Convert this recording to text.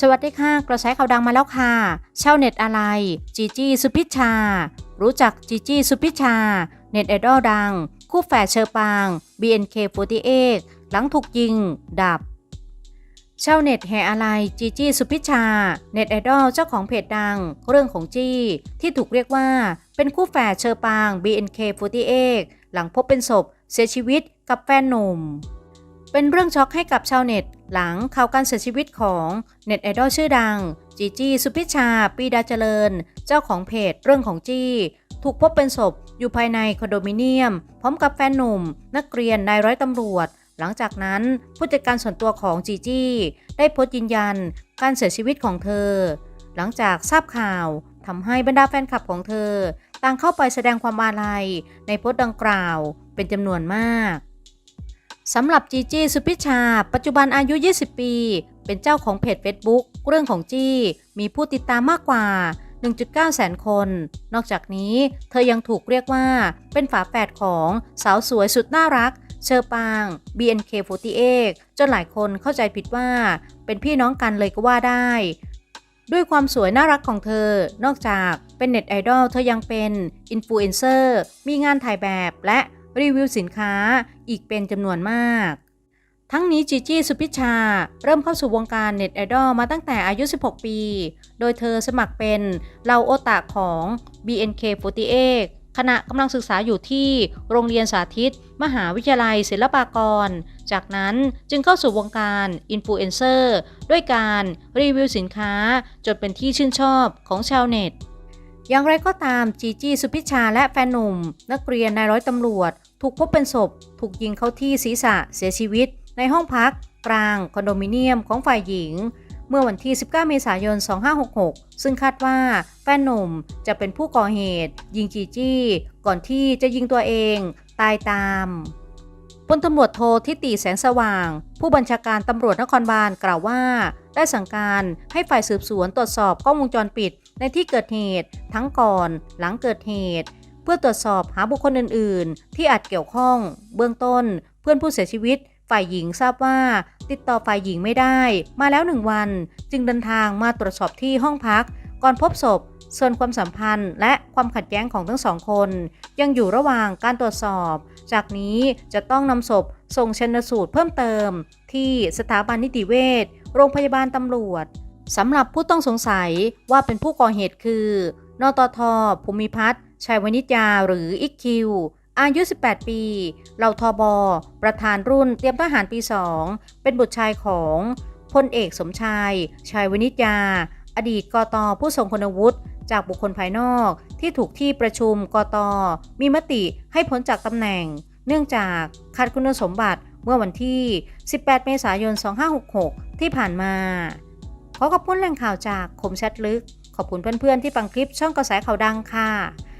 สวัสดีค่ะ กระแสข่าวดังมาแล้วค่ะชาวเน็ตอะไร จีจี้สุพิชา รู้จักจีจี้สุพิชา เน็ตไอดอลดัง คู่แฝดเชอปาง BNK48 หลังถูกยิง ดับชาวเน็ตแห่อะไรจีจี้สุพิชชาเน็ตไอดอลเจ้าของเพจดัง เรื่องของจี้ ที่ถูกเรียกว่าเป็นคู่แฝดเชอปาง BNK48 หลังพบเป็นศพเสียชีวิตกับแฟนหนุ่ม เป็นเรื่องช็อกให้กับชาวเน็ต หลังข่าวการเสียชีวิตของเน็ตไอดอลชื่อดัง จีจี้สุพิชา ปีดาเจริญ เจ้าของเพจเรื่องของจี้ ถูกพบเป็นศพอยู่ภายในคอนโดมิเนียม พร้อมกับแฟนหนุ่ม นักเรียนนายร้อยตำรวจ หลังจากนั้นผู้จัดการส่วนตัวของจีจี้ได้โพสต์ยืนยัน การเสียชีวิตของเธอ หลังจากทราบข่าวทำให้บรรดาแฟนคลับของเธอ ต่างเข้าไปแสดงความอาลัยในโพสต์ดังกล่าวเป็นจำนวนมาก สำหรับจีจี้สุพิชา ปัจจุบันอายุ 20 ปี เป็นเจ้าของเพจ Facebook เรื่องของจี้ มีผู้ติดตามมากกว่า 1.9 แสนคน นอกจากนี้เธอยังถูกเรียกว่าเป็นฝาแฝดของสาวสวยสุดน่ารัก เชอปาง BNK48 จนหลายคนเข้าใจผิดว่า เป็นพี่น้องกันเลยก็ว่าได้ ด้วยความสวยน่ารักของเธอ นอกจากเป็นเน็ตไอดอลเธอยังเป็นอินฟลูเอนเซอร์ มีงานถ่ายแบบและ รีวิวสินค้าอีกเป็นจำนวนมาก ทั้งนี้จีจี้สุพิชา เริ่มเข้าสู่วงการเน็ตไอดอลมาตั้งแต่อายุ 16 ปี โดยเธอสมัครเป็นเล่าโอตาของ BNK48 ขณะกำลังศึกษาอยู่ที่โรงเรียนสาธิต มหาวิทยาลัยศิลปากร จากนั้นจึงเข้าสู่วงการอินฟลูเอนเซอร์ด้วยการรีวิวสินค้าจนเป็นที่ชื่นชอบของชาวเน็ต อย่างไรก็ตามจีจี้สุพิชาและแฟนหนุ่ม นักเรียนนายร้อยตำรวจ ถูกพบเป็นศพ ถูกยิงเข้าที่ศีรษะเสียชีวิต ในห้องพัก กลางคอนโดมิเนียมของฝ่ายหญิง เมื่อวันที่ 19 เมษายน 2566 ซึ่งคาดว่าแฟนหนุ่มจะเป็นผู้ก่อเหตุ ยิงจีจี้ ก่อนที่จะยิงตัวเอง ตายตามพลตำรวจโททิติแสงสว่าง ผู้บัญชาการตำรวจนครบาลกล่าวว่า ได้สั่งการให้ฝ่ายสืบสวนตรวจสอบกล้องวงจรปิดในที่เกิดเหตุ ทั้งก่อนหลังเกิดเหตุ เพื่อตรวจสอบหาบุคคลอื่น ๆ ที่อาจเกี่ยวข้อง เบื้องต้น เพื่อนผู้เสียชีวิต ฝ่ายหญิงทราบว่า ติดต่อฝ่ายหญิงไม่ได้ มาแล้วหนึ่งวัน จึงเดินทางมาตรวจสอบที่ห้องพัก ก่อนพบศพ ส่วนความสัมพันธ์ และความขัดแย้งของทั้งสองคน ยังอยู่ระหว่างการตรวจสอบ จากนี้จะต้องนำศพส่งชนสูตรเพิ่มเติม ที่สถาบันนิติเวชโรงพยาบาลตำรวจสำหรับผู้ต้องสงสัยว่าเป็นผู้ก่อเหตุคือ นตท ภูมิพัฒน์ ชัยวนิจยาหรืออิกคิว อายุ 18 ปี เหล่าทบประธานรุ่นเตรียมทหารปี 2 เป็นบุตรชายของพลเอกสมชาย ชัยวนิจยา อดีตกตผู้ทรงคุณวุฒิจากบุคคลภายนอกที่ถูกที่ประชุมกตมีมติให้พ้นจากตำแหน่ง เนื่องจากขาดคุณสมบัติเมื่อวันที่ 18 เมษายน 2566 ที่ผ่านมา ขอขอบคุณแหล่งข่าวจากคมชัดลึก ขอบคุณเพื่อนๆที่ฟังคลิปช่องกระแสข่าวดังค่ะ